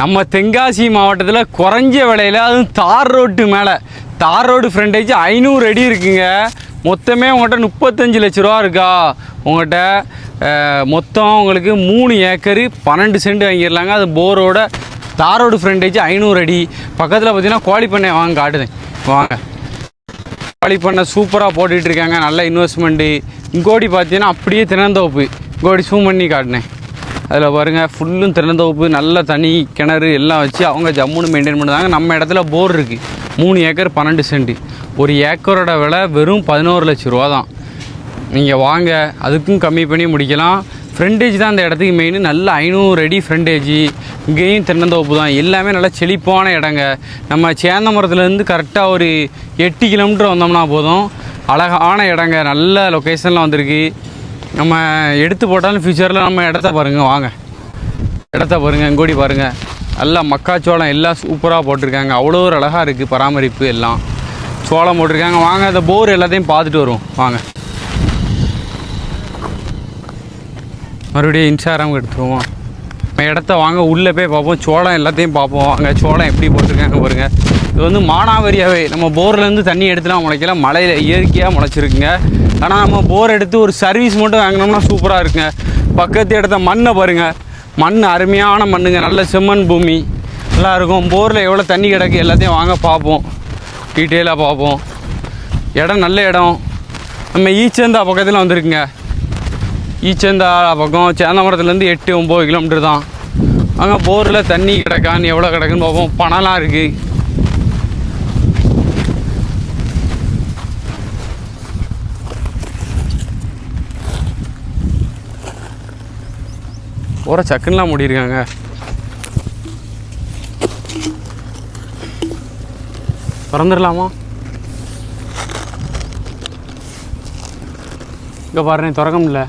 நம்ம தென்காசி மாவட்டத்தில் குறைஞ்ச விலையில் அதுவும் தார் ரோட்டு மேலே. தார் ரோடு ஃப்ரண்டேஜ் ஐநூறு அடி இருக்குங்க. மொத்தமே உங்கள்கிட்ட முப்பத்தஞ்சு லட்ச ரூபா இருக்கா? உங்கள்கிட்ட மொத்தம் உங்களுக்கு மூணு ஏக்கரு பன்னெண்டு சென்ட் வாங்கிடலாங்க. அது போரோட தார் ரோடு ஃப்ரண்டேஜ் ஐநூறு அடி. பக்கத்தில் பார்த்தீங்கன்னா கோழி பண்ணை வாங்க காட்டுதேன். வாங்க. கோழி பண்ணை சூப்பராக போட்டுட்ருக்காங்க நல்ல இன்வெஸ்ட்மெண்ட்டு இங்கோடி பார்த்தீங்கன்னா அப்படியே தினந்தோப்பு. இங்கோடி சூம் பண்ணி காட்டினேன். அதில் பாருங்கள் ஃபுல்லும் திறந்தோப்பு நல்ல தனி கிணறு எல்லாம் வச்சு அவங்க ஜம்முன்னு மெயின்டைன் பண்ணுறாங்க நம்ம இடத்துல போர் இருக்குது மூணு ஏக்கர் பன்னெண்டு சென்ட். ஒரு ஏக்கரோட விலை வெறும் பதினோரு லட்ச ரூபா தான். நீங்கள் வாங்க அதுக்கும் கம்மி பண்ணி முடிக்கலாம். ஃப்ரண்டேஜ் தான் அந்த இடத்துக்கு மெயின் நல்ல ஐநூறு அடி ஃப்ரண்டேஜ் இங்கேயும் தென்னந்தோப்பு தான். எல்லாமே நல்லா செழிப்பான இடங்க. நம்ம சேந்தமரத்துலேருந்து கரெக்டாக ஒரு எட்டு கிலோமீட்டர் வந்தோம்னா போதும். அழகான இடங்க. நல்ல லொக்கேஷனில் வந்திருக்கு. நம்ம எடுத்து போட்டாலும் ஃப்யூச்சரில் நம்ம இடத்த பாருங்கள் வாங்க. இடத்த பாருங்கள் எங்கோடி பாருங்கள் நல்லா மக்காச்சோளம் எல்லாம் சூப்பராக போட்டிருக்காங்க. அவ்வளோ ஒரு அழகாக இருக்குது பராமரிப்பு எல்லாம். சோளம் போட்டிருக்காங்க. வாங்க அந்த போர் எல்லாத்தையும் பார்த்துட்டு வருவோம். வாங்க. மறுபடியும் இன்ஸ்டாகிராம் எடுத்துருவோம். இடத்த வாங்க உள்ளே போய் பார்ப்போம். சோளம் எல்லாத்தையும் பார்ப்போம். அங்கே சோளம் எப்படி போட்டிருக்காங்க பாருங்க. இது வந்து மானாவரியாகவே நம்ம போர்லேருந்து தண்ணி எடுத்துலாம் முளைக்கல. மலையில் இயற்கையாக முளைச்சிருக்குங்க. ஆனால் நம்ம போர் எடுத்து ஒரு சர்வீஸ் மட்டும் வாங்கினோம்னா சூப்பராக இருக்குங்க. பக்கத்து இடத்த மண்ணை பாருங்கள் மண் அருமையான மண்ணுங்க. நல்ல செம்மண் பூமி. நல்லா இருக்கும் போரில் எவ்வளோ தண்ணி கிடக்கு எல்லாத்தையும் வாங்க பார்ப்போம். டீட்டெயிலாக பார்ப்போம். இடம் நல்ல இடம். நம்ம ஈச்சந்தா பக்கத்தில் வந்திருக்குங்க. ஈச்சந்தா பக்கம் சேந்தமரத்துலேருந்து எட்டு ஒம்பது கிலோமீட்டர் தான். அங்கே போரில் தண்ணி கிடக்கான்னு எவ்வளோ கிடக்குன்னு பார்ப்போம் பணம்லாம் இருக்குது போகிற சக்குன்னுலாம் மூடியிருக்காங்க. திறந்துடலாமா? இங்கே பாருங்க திறக்க முடியல